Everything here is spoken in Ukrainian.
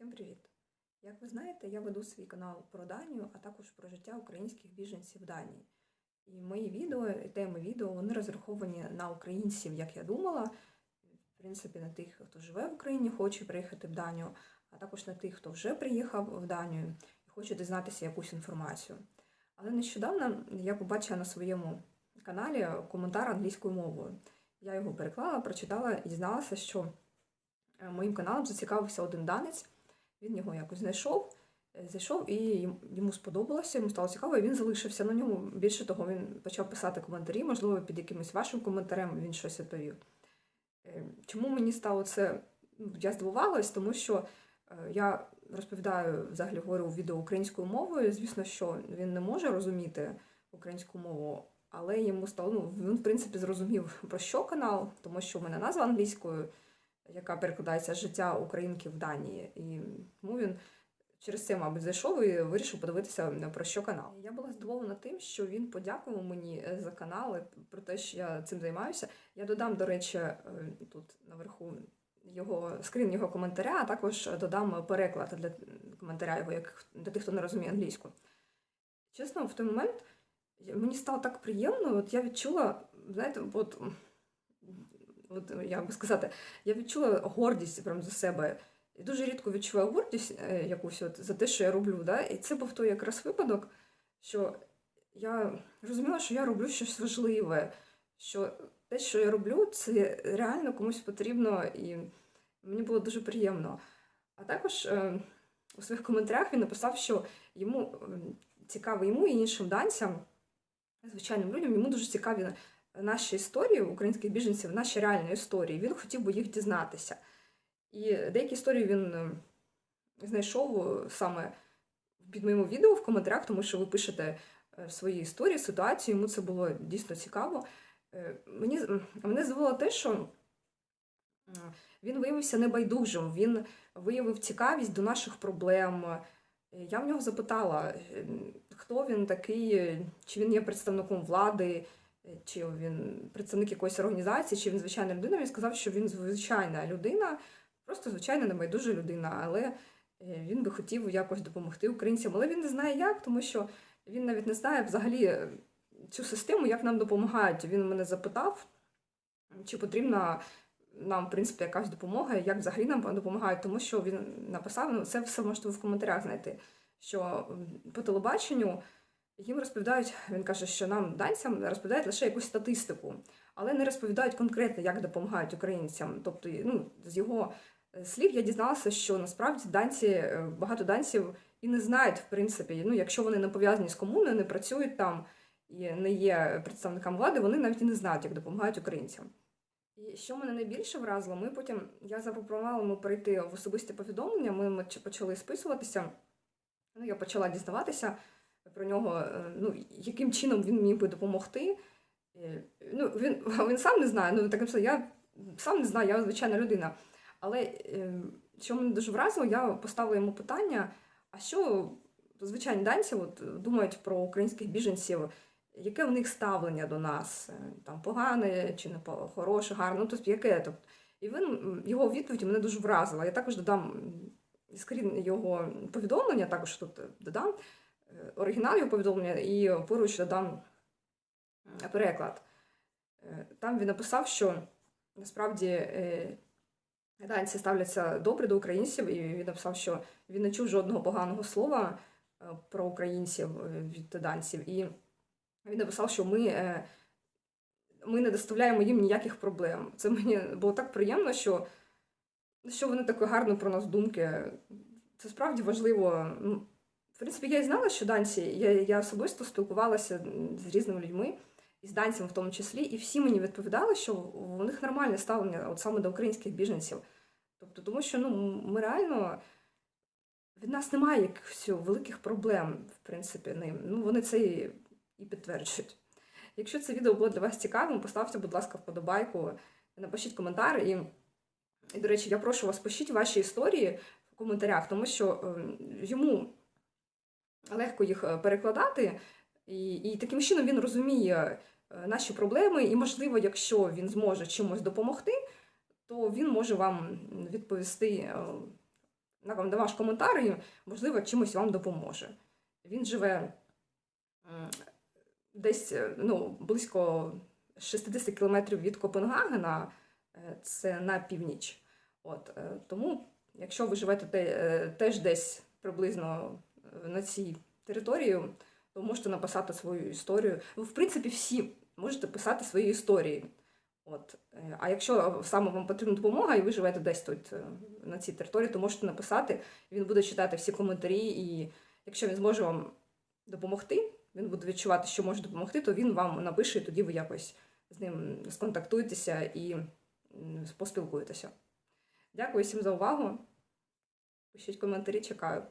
Всім привіт! Як ви знаєте, я веду свій канал про Данію, а також про життя українських біженців в Данії. І мої відео, і теми відео, вони розраховані на українців, як я думала, в принципі, на тих, хто живе в Україні, хоче приїхати в Данію, а також на тих, хто вже приїхав в Данію і хоче дізнатися якусь інформацію. Але нещодавно я побачила на своєму каналі коментар англійською мовою. Я його переклала, прочитала і дізналася, що е, моїм каналом зацікавився один данець. Він його якось знайшов, е, зайшов і йому сподобалося, йому стало цікаво, і він залишився на ньому. Більше того, він почав писати коментарі, можливо, під якимось вашим коментарем він щось відповів. Е, Чому мені стало це? ну, Я здивувалась, тому що е, я розповідаю, взагалі говорю відео українською мовою. Звісно, що він не може розуміти українську мову, але йому стало, ну, він, в принципі, зрозумів, про що канал, тому що в мене назва англійською, яка перекладається життя українки в Данії. І тому він через це, мабуть, зайшов і вирішив подивитися про що канал. Я була здивована тим, що він подякував мені е, за канал про те, що я цим займаюся. Я додам, до речі, е, тут наверху його скрін його коментаря, а також додам переклад для коментаря його, як для тих, хто не розуміє англійську. Чесно, в той момент мені стало так приємно, от я відчула, знаєте, от, от як би сказати, я відчула гордість прям за себе. І дуже рідко відчуваю гордість е, якусь от, за те, що я роблю. Да? І це був той якраз випадок, що я розуміла, що я роблю щось важливе, що те, що я роблю, це реально комусь потрібно, і мені було дуже приємно. А також е, у своїх коментарях він написав, що йому цікаво йому і іншим данцям, звичайним людям, йому дуже цікаві наші історії українських біженців, наші реальні історії. Він хотів би їх дізнатися. І деякі історії він е, знайшов е, саме під моїм відео в коментарях, тому що ви пишете е, свої історії, ситуацію, йому це було дійсно цікаво. Мені, мене здивувало те, що він виявився небайдужим, він виявив цікавість до наших проблем. Я в нього запитала, хто він такий, чи він є представником влади, чи він представник якоїсь організації, чи він звичайна людина. Він сказав, що він звичайна людина, просто звичайна небайдужа людина, але е, він би хотів якось допомогти українцям. Але він не знає як, тому що він навіть не знає взагалі е, цю систему, як нам допомагають. Він мене запитав, чи потрібна нам, в принципі, якась допомога, як взагалі нам допомагають, тому що він написав, ну це все можете в коментарях знайти, що по телебаченню їм розповідають, він каже, що нам, данцям, розповідають лише якусь статистику, але не розповідають конкретно, як допомагають українцям. Тобто, ну, з його е, слів я дізналася, що насправді данці, е, багато данців і не знають, в принципі, ну, якщо вони не пов'язані з комуною, не працюють там і не є представниками влади, вони навіть і не знають, як допомагають українцям. І що мене найбільше вразило, ми потім я запропонувала йому перейти в особисті повідомлення. Ми, ми почали списуватися. Ну, я почала дізнаватися про нього, е, ну, яким чином він міг би допомогти. Е, Ну, він, він сам не знає, ну так написано, я сам не знаю, я звичайна людина. Але е, що мене дуже вразило, я поставила йому питання: а що звичайні данці от, думають про українських біженців? Яке в них ставлення до нас? Там погане чи не хороше, гарне? Ну, тобто, яке? Тобто, і він, його відповідь мене дуже вразила. Я також додам скрін його повідомлення, також тут додам оригінал його повідомлення і поруч додам переклад. Е, Там він написав, що насправді е, данці ставляться добре до українців, і він написав, що він не чув жодного поганого слова е, про українців е, від данців. І він написав, що ми, е, ми не доставляємо їм ніяких проблем. Це мені було так приємно, що, що вони так гарно про нас думки. Це справді важливо. В принципі, я і знала, що данці, я, я особисто спілкувалася з різними людьми, і з данцями в тому числі, і всі мені відповідали, що у них нормальне ставлення от саме до українських біженців. Тобто, тому що ну, ми реально від нас немає якихось великих проблем, в принципі, ним. Ну, вони це і, і підтверджують. Якщо це відео було для вас цікавим, поставте, будь ласка, вподобайку, напишіть коментар. І, і, до речі, я прошу вас, пишіть ваші історії в коментарях, тому що ем, йому легко їх е, перекладати, і, і таким чином він розуміє е, наші проблеми, і, можливо, якщо він зможе чимось допомогти, то він може вам відповісти е, на вам ваш коментар і, можливо, чимось вам допоможе. Він живе десь ну, близько 60 кілометрів від Копенгагена, це на північ. От, тому, якщо ви живете теж десь приблизно на цій території, то можете написати свою історію. Ви, в принципі, всі можете писати свої історії. От. А якщо саме вам потрібна допомога, і ви живете десь тут е, на цій території, то можете написати, він буде читати всі коментарі, і якщо він зможе вам допомогти, він буде відчувати, що може допомогти, то він вам напише, і тоді ви якось з ним сконтактуєтеся і поспілкуєтеся. Дякую всім за увагу. Пишіть коментарі, чекаю.